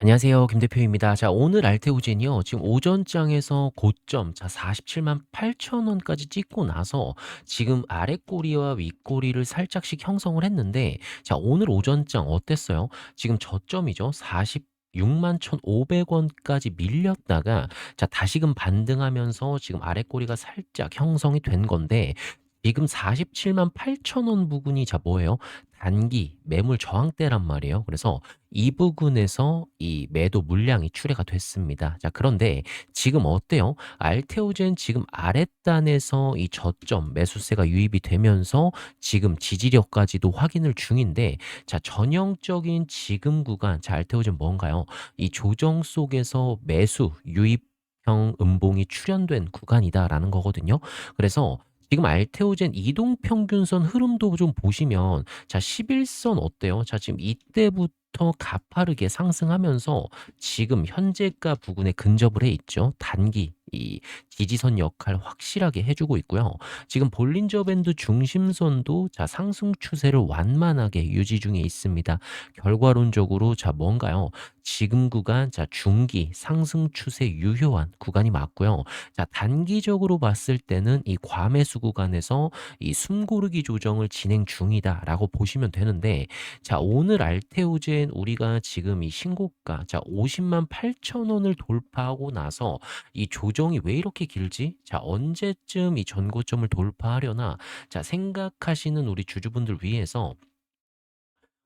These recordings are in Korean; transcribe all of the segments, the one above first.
안녕하세요. 김 대표입니다. 자, 오늘 알테오젠이요. 지금 오전장에서 고점, 자, 47만 8천 원까지 찍고 나서 지금 아랫꼬리와 윗꼬리를 살짝씩 형성을 했는데, 자, 오늘 오전장 어땠어요? 지금 저점이죠. 46만 1,500 원까지 밀렸다가, 자, 다시금 반등하면서 지금 아랫꼬리가 살짝 형성이 된 건데, 지금 47만 8천 원 부근이 자 뭐예요? 단기 매물 저항대란 말이에요. 그래서 이 부근에서 이 매도 물량이 출회가 됐습니다. 자, 그런데 지금 어때요? 알테오젠 지금 아랫단에서 이 저점 매수세가 유입이 되면서 지금 지지력까지도 확인을 중인데 자, 전형적인 지금 구간 자, 알테오젠 뭔가요? 이 조정 속에서 매수 유입 형 음봉이 출현된 구간이다라는 거거든요. 그래서 지금 알테오젠 이동 평균선 흐름도 좀 보시면 자 11선 어때요? 자 지금 이때부터 가파르게 상승하면서 지금 현재가 부근에 근접을 해 있죠. 단기 이 지지선 역할 확실하게 해주고 있고요. 지금 볼린저 밴드 중심선도 자 상승 추세를 완만하게 유지 중에 있습니다. 결과론적으로 자 뭔가요? 지금 구간 자 중기 상승 추세 유효한 구간이 맞고요. 자 단기적으로 봤을 때는 이 과매수 구간에서 이 숨고르기 조정을 진행 중이다라고 보시면 되는데 자 오늘 알테오젠 우리가 지금 이 신고가 자 50만 8천 원을 돌파하고 나서 이 조정이 왜 이렇게 길지? 자 언제쯤 이 전고점을 돌파하려나? 자 생각하시는 우리 주주분들 위해서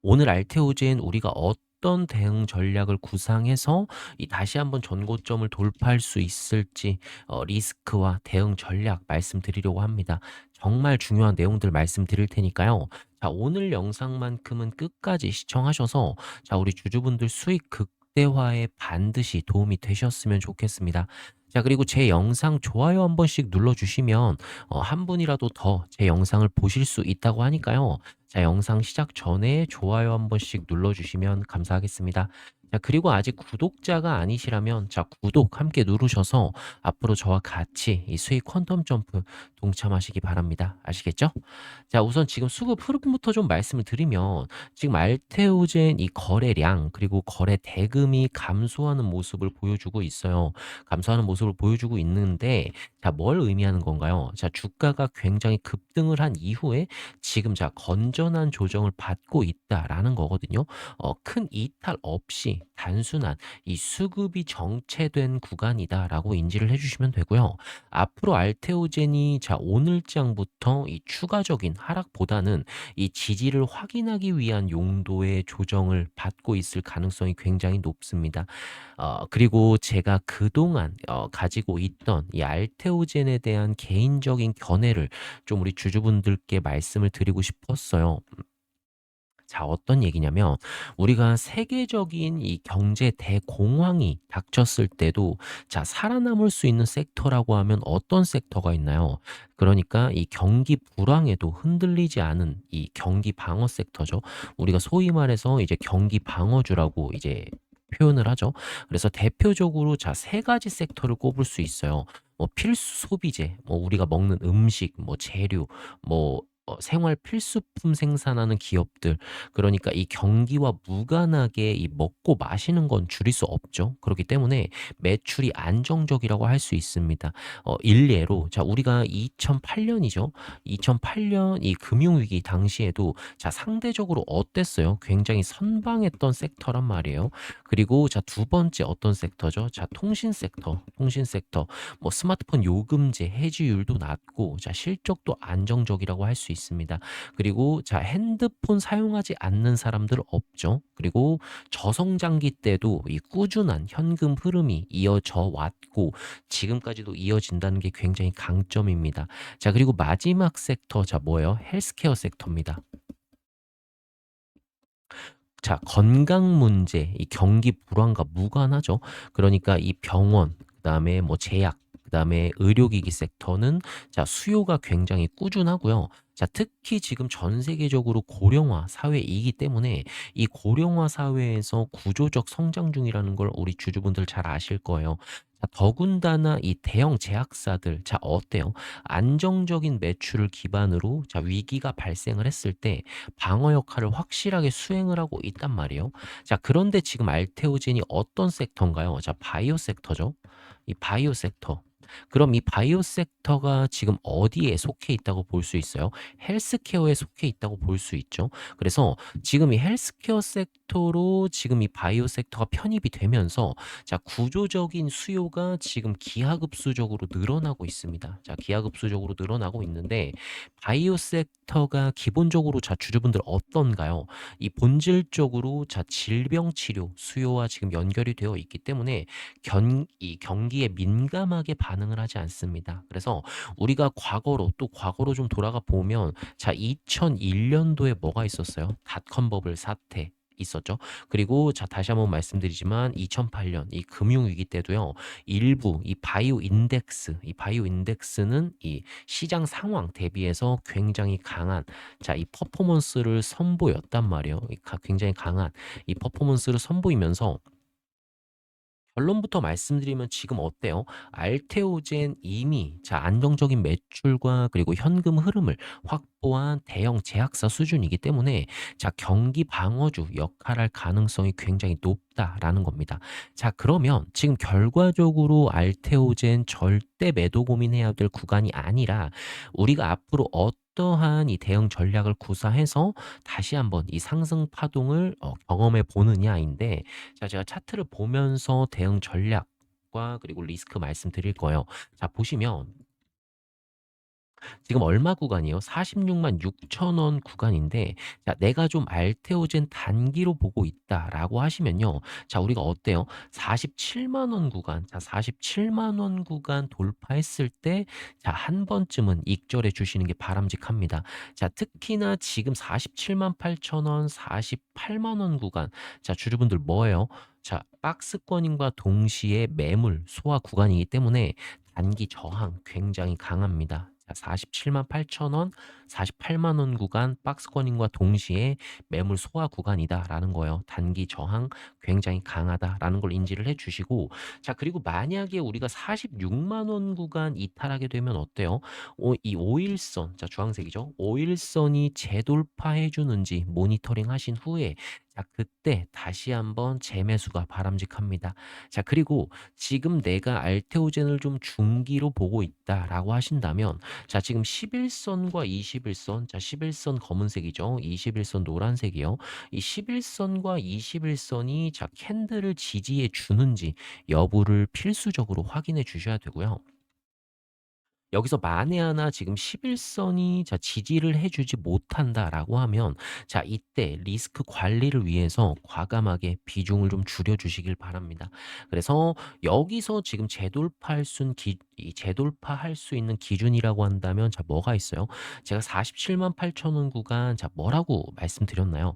오늘 알테오젠 우리가 어떤 대응 전략을 구상해서 이 다시 한번 전고점을 돌파할 수 있을지 어, 리스크와 대응 전략 말씀드리려고 합니다. 정말 중요한 내용들 말씀드릴 테니까요. 자, 오늘 영상만큼은 끝까지 시청하셔서 자, 우리 주주분들 수익 극대화에 반드시 도움이 되셨으면 좋겠습니다. 자, 그리고 제 영상 좋아요 한 번씩 눌러주시면 어, 한 분이라도 더 제 영상을 보실 수 있다고 하니까요. 자, 영상 시작 전에 좋아요 한 번씩 눌러주시면 감사하겠습니다. 자, 그리고 아직 구독자가 아니시라면 자, 구독 함께 누르셔서 앞으로 저와 같이 이 수익 퀀텀 점프 동참하시기 바랍니다. 아시겠죠? 자, 우선 지금 수급 흐름부터 좀 말씀을 드리면 지금 알테오젠 이 거래량 그리고 거래 대금이 감소하는 모습을 보여주고 있어요. 감소하는 모습을 보여주고 있는데 자, 뭘 의미하는 건가요? 자, 주가가 굉장히 급등을 한 이후에 지금 자, 건전한 조정을 받고 있다라는 거거든요. 어, 큰 이탈 없이 단순한 이 수급이 정체된 구간이다라고 인지를 해주시면 되고요. 앞으로 알테오젠이 자, 오늘장부터 이 추가적인 하락보다는 이 지지를 확인하기 위한 용도의 조정을 받고 있을 가능성이 굉장히 높습니다. 어, 그리고 제가 그동안 어, 가지고 있던 이 알테오젠에 대한 개인적인 견해를 좀 우리 주주분들께 말씀을 드리고 싶었어요. 자, 어떤 얘기냐면 우리가 세계적인 이 경제 대공황이 닥쳤을 때도 자, 살아남을 수 있는 섹터라고 하면 어떤 섹터가 있나요? 그러니까 이 경기 불황에도 흔들리지 않은 이 경기 방어 섹터죠. 우리가 소위 말해서 이제 경기 방어주라고 이제 표현을 하죠. 그래서 대표적으로 자, 세 가지 섹터를 꼽을 수 있어요. 뭐 필수 소비재, 뭐 우리가 먹는 음식, 뭐 재료, 뭐 어 생활 필수품 생산하는 기업들 그러니까 이 경기와 무관하게 이 먹고 마시는 건 줄일 수 없죠. 그렇기 때문에 매출이 안정적이라고 할 수 있습니다. 어 일례로 자 우리가 2008년이죠. 2008년 이 금융위기 당시에도 자 상대적으로 어땠어요? 굉장히 선방했던 섹터란 말이에요. 그리고 자두 번째 어떤 섹터죠? 자 통신 섹터, 통신 섹터 뭐 스마트폰 요금제 해지율도 낮고 자 실적도 안정적이라고 할 수 있습니다. 그리고 자 핸드폰 사용하지 않는 사람들 없죠. 그리고 저성장기 때도 이 꾸준한 현금 흐름이 이어져 왔고 지금까지도 이어진다는 게 굉장히 강점입니다. 자 그리고 마지막 섹터 자 뭐예요? 헬스케어 섹터입니다. 자, 건강 문제, 이 경기 불황과 무관하죠. 그러니까 이 병원, 그다음에 뭐 제약, 그다음에 의료기기 섹터는 자, 수요가 굉장히 꾸준하고요. 자 특히 지금 전 세계적으로 고령화 사회이기 때문에 이 고령화 사회에서 구조적 성장 중이라는 걸 우리 주주분들 잘 아실 거예요. 자 더군다나 이 대형 제약사들 자 어때요? 안정적인 매출을 기반으로 자 위기가 발생을 했을 때 방어 역할을 확실하게 수행을 하고 있단 말이에요. 자 그런데 지금 알테오젠이 어떤 섹터인가요? 자 바이오 섹터죠. 이 바이오 섹터. 그럼 이 바이오 섹터가 지금 어디에 속해 있다고 볼 수 있어요? 헬스케어에 속해 있다고 볼 수 있죠. 그래서 지금 이 헬스케어 섹터로 지금 이 바이오 섹터가 편입이 되면서 자 구조적인 수요가 지금 기하급수적으로 늘어나고 있습니다. 자 기하급수적으로 늘어나고 있는데 바이오 섹터가 기본적으로 자 주주분들 어떤가요? 이 본질적으로 자 질병 치료 수요와 지금 연결이 되어 있기 때문에 견, 이 경기에 민감하게 반응을 하지 않습니다. 그래서 우리가 과거로 또 과거로 좀 돌아가 보면 자 2001년도에 뭐가 있었어요? 닷컴 버블 사태 있었죠. 그리고 자 다시 한번 말씀드리지만 2008년 이 금융 위기 때도요. 일부 이 바이오 인덱스, 이 바이오 인덱스는 이 시장 상황 대비해서 굉장히 강한 자 이 퍼포먼스를 선보였단 말이에요. 굉장히 강한 이 퍼포먼스를 선보이면서 결론부터 말씀드리면 지금 어때요? 알테오젠 이미 자 안정적인 매출과 그리고 현금 흐름을 확보한 대형 제약사 수준이기 때문에 자 경기 방어주 역할할 가능성이 굉장히 높다라는 겁니다. 자 그러면 지금 결과적으로 알테오젠 절대 매도 고민해야 될 구간이 아니라 우리가 앞으로 어떤 어떠한 이 대응 전략을 구사해서 다시 한번 이 상승 파동을 어, 경험해 보느냐인데 자 제가 차트를 보면서 대응 전략과 그리고 리스크 말씀드릴 거예요. 자 보시면 지금 얼마 구간이요? 46만 6천 원 구간인데 자 내가 좀 알테오젠 단기로 보고 있다라고 하시면요. 자 우리가 어때요? 47만 원 구간. 자 47만 원 구간 돌파했을 때 자 한 번쯤은 익절해 주시는 게 바람직합니다. 자 특히나 지금 47만 8천 원, 48만 원 구간. 자 주주분들 뭐예요? 자 박스권인과 동시에 매물 소화 구간이기 때문에 단기 저항 굉장히 강합니다. 47만 8천 원, 48만 원 구간 박스권인과 동시에 매물 소화 구간이다라는 거예요. 단기 저항 굉장히 강하다라는 걸 인지를 해 주시고 자 그리고 만약에 우리가 46만 원 구간 이탈하게 되면 어때요? 오, 이 5일선 자 주황색이죠. 5일선이 재돌파해 주는지 모니터링 하신 후에 자 그때 다시 한번 재매수가 바람직합니다. 자 그리고 지금 내가 알테오젠을 좀 중기로 보고 있다라고 하신다면 자 지금 11선과 21선 자 11선 검은색이죠. 21선 노란색이요. 이 11선과 21선이 자 캔들을 지지해 주는지 여부를 필수적으로 확인해 주셔야 되고요. 여기서 만에 하나 지금 11선이 자 지지를 해 주지 못한다라고 하면 자 이때 리스크 관리를 위해서 과감하게 비중을 좀 줄여 주시길 바랍니다. 그래서 여기서 지금 재돌파할 수 기, 재돌파할 수 있는 기준이라고 한다면 자 뭐가 있어요? 제가 47만 8천 원 구간 자 뭐라고 말씀드렸나요?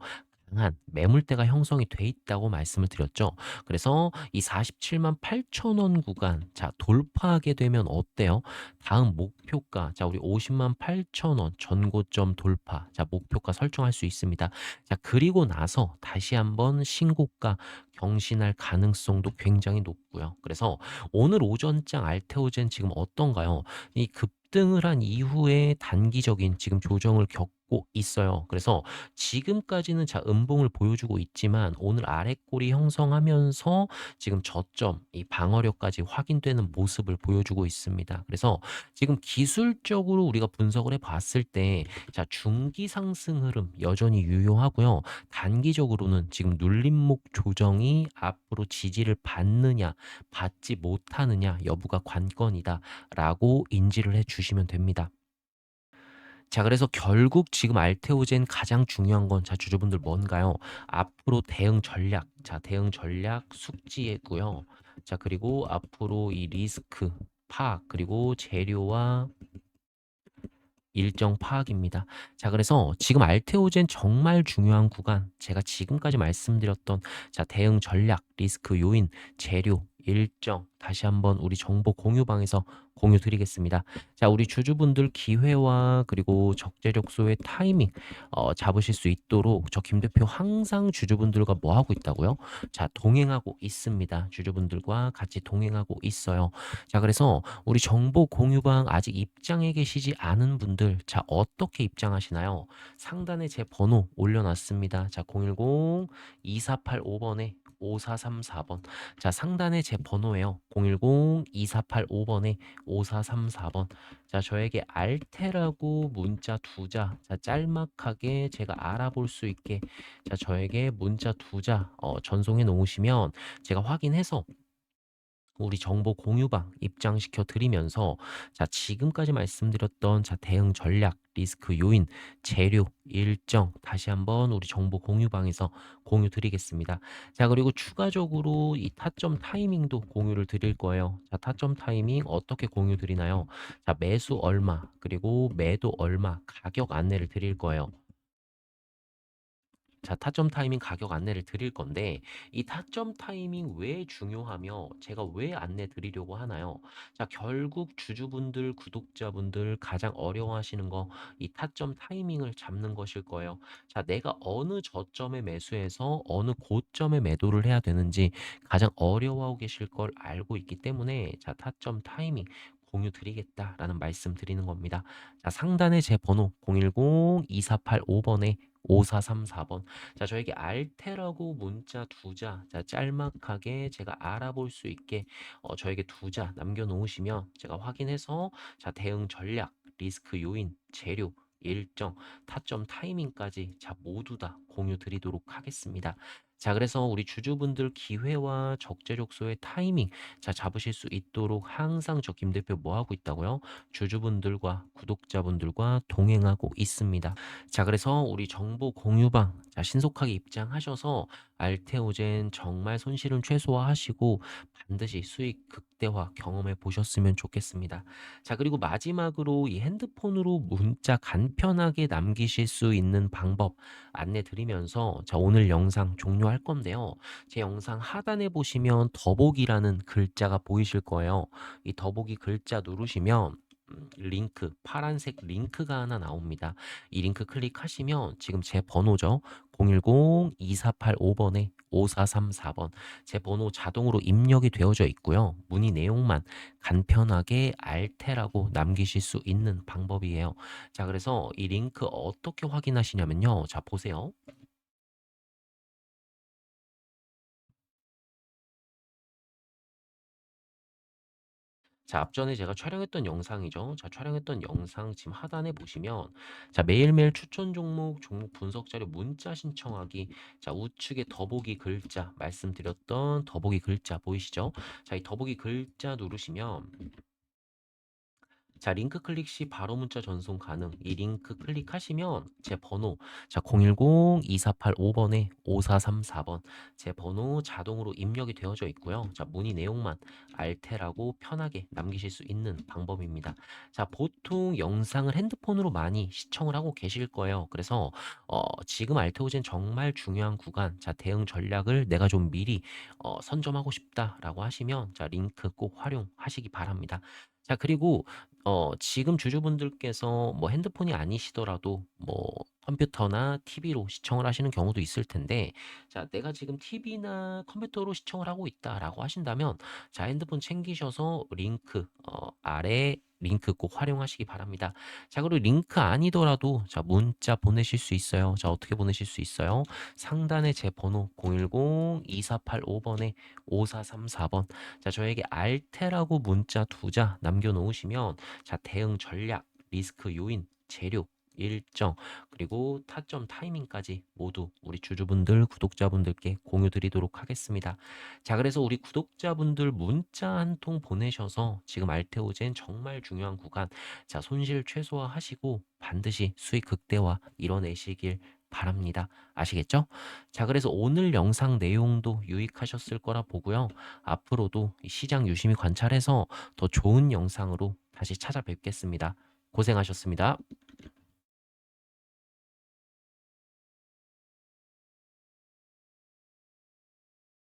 강한 매물대가 형성이 돼 있다고 말씀을 드렸죠. 그래서 이 47만 8천 원 구간 자 돌파하게 되면 어때요? 다음 목표가 자 우리 50만 8천 원 전고점 돌파 자 목표가 설정할 수 있습니다. 자 그리고 나서 다시 한번 신고가 경신할 가능성도 굉장히 높고요. 그래서 오늘 오전장 알테오젠 지금 어떤가요? 이 급등을 한 이후에 단기적인 지금 조정을 겪 고 있어요. 그래서 지금까지는 자 음봉을 보여주고 있지만 오늘 아랫골이 형성하면서 지금 저점 이 방어력까지 확인되는 모습을 보여주고 있습니다. 그래서 지금 기술적으로 우리가 분석을 해 봤을 때 자 중기 상승 흐름 여전히 유효하고요. 단기적으로는 지금 눌림목 조정이 앞으로 지지를 받느냐 받지 못하느냐 여부가 관건이다라고 인지를 해 주시면 됩니다. 자 그래서 결국 지금 알테오젠 가장 중요한 건 자 주주분들 뭔가요? 앞으로 대응 전략. 자 대응 전략 숙지했고요. 자 그리고 앞으로 이 리스크 파악 그리고 재료와 일정 파악입니다. 자, 그래서 지금 알테오젠 정말 중요한 구간, 제가 지금까지 말씀드렸던 자, 대응 전략, 리스크 요인, 재료, 일정 다시 한번 우리 정보 공유방에서 공유 드리겠습니다. 자, 우리 주주분들 기회와 그리고 적재적소의 타이밍 어, 잡으실 수 있도록 저 김 대표 항상 주주분들과 뭐 하고 있다고요? 자, 동행하고 있습니다. 주주분들과 같이 동행하고 있어요. 자, 그래서 우리 정보 공유방 아직 입장해 계시지 않은 분들 자, 어떻게 입장하시나요? 상단에 제 번호 올려놨습니다. 자, 010-2485번에 5434번. 자, 상단에 제 번호예요. 010-2485번에 5434번. 자, 저에게 알테라고 문자 두 자, 자, 짤막하게 제가 알아볼 수 있게, 자, 저에게 문자 두 자, 어, 전송해 놓으시면 제가 확인해서 우리 정보 공유방 입장시켜 드리면서 자 지금까지 말씀드렸던 자 대응 전략, 리스크 요인, 재료, 일정 다시 한번 우리 정보 공유방에서 공유 드리겠습니다. 자 그리고 추가적으로 이 타점 타이밍도 공유를 드릴 거예요. 자 타점 타이밍 어떻게 공유 드리나요? 자 매수 얼마 그리고 매도 얼마 가격 안내를 드릴 거예요. 자, 타점 타이밍 가격 안내를 드릴 건데 이 타점 타이밍 왜 중요하며 제가 왜 안내 드리려고 하나요? 자, 결국 주주분들, 구독자분들 가장 어려워하시는 거 이 타점 타이밍을 잡는 것일 거예요. 자, 내가 어느 저점에 매수해서 어느 고점에 매도를 해야 되는지 가장 어려워하고 계실 걸 알고 있기 때문에 자, 타점 타이밍 공유 드리겠다라는 말씀 드리는 겁니다. 자, 상단에 제 번호 010-2485번에 5434번. 자, 저에게 알테라고 문자 두 자, 자, 짤막하게 제가 알아볼 수 있게 어, 저에게 두자 남겨놓으시면 제가 확인해서 자, 대응 전략, 리스크 요인, 재료, 일정, 타점 타이밍까지 자, 모두 다 공유 드리도록 하겠습니다. 자, 그래서 우리 주주분들 기회와 적재적소의 타이밍 자, 잡으실 수 있도록 항상 저 김 대표 뭐 하고 있다고요? 주주분들과 구독자분들과 동행하고 있습니다. 자, 그래서 우리 정보 공유방 자, 신속하게 입장하셔서 알테오젠 정말 손실은 최소화하시고 반드시 수익 극대화 경험해 보셨으면 좋겠습니다. 자, 그리고 마지막으로 이 핸드폰으로 문자 간편하게 남기실 수 있는 방법 안내 드리면서 자, 오늘 영상 종료 할 건데요. 제 영상 하단에 보시면 더보기라는 글자가 보이실 거예요. 이 더보기 글자 누르시면 음, 링크, 파란색 링크가 하나 나옵니다. 이 링크 클릭하시면 지금 제 번호죠. 010-2485번에 5434번. 제 번호 자동으로 입력이 되어져 있고요. 문의 내용만 간편하게 알테라고 남기실 수 있는 방법이에요. 자, 그래서 이 링크 어떻게 확인하시냐면요. 자, 보세요. 자, 앞전에 제가 촬영했던 영상이죠. 자, 촬영했던 영상 지금 하단에 보시면 자, 매일매일 추천 종목, 종목 분석 자료 문자 신청하기. 자, 우측에 더보기 글자 말씀드렸던 더보기 글자 보이시죠? 자, 이 더보기 글자 누르시면 자, 링크 클릭 시 바로 문자 전송 가능. 이 링크 클릭하시면 제 번호 자, 010-2485번에 5434번 제 번호 자동으로 입력이 되어져 있고요. 자, 문의 내용만 알테라고 편하게 남기실 수 있는 방법입니다. 자, 보통 영상을 핸드폰으로 많이 시청을 하고 계실 거예요. 그래서 어, 지금 알테오젠 정말 중요한 구간. 자, 대응 전략을 내가 좀 미리 어, 선점하고 싶다라고 하시면 자, 링크 꼭 활용하시기 바랍니다. 자, 그리고 어 지금 주주분들께서 뭐 핸드폰이 아니시더라도 뭐 컴퓨터나 TV로 시청을 하시는 경우도 있을 텐데 자 내가 지금 TV나 컴퓨터로 시청을 하고 있다라고 하신다면 자 핸드폰 챙기셔서 링크 어 아래 링크 꼭 활용하시기 바랍니다. 자 그리고 링크 아니더라도 자 문자 보내실 수 있어요. 자 어떻게 보내실 수 있어요? 상단에 제 번호 010-2485번에 5434번 자 저에게 알테라고 문자 두 자 남겨 놓으시면 자, 대응 전략, 리스크 요인, 재료, 일정, 그리고 타점 타이밍까지 모두 우리 주주분들, 구독자분들께 공유 드리도록 하겠습니다. 자, 그래서 우리 구독자분들 문자 한 통 보내셔서 지금 알테오젠 정말 중요한 구간, 자, 손실 최소화 하시고 반드시 수익 극대화 이뤄내시길 바랍니다. 아시겠죠? 자, 그래서 오늘 영상 내용도 유익하셨을 거라 보고요. 앞으로도 시장 유심히 관찰해서 더 좋은 영상으로 다시 찾아뵙겠습니다. 고생하셨습니다.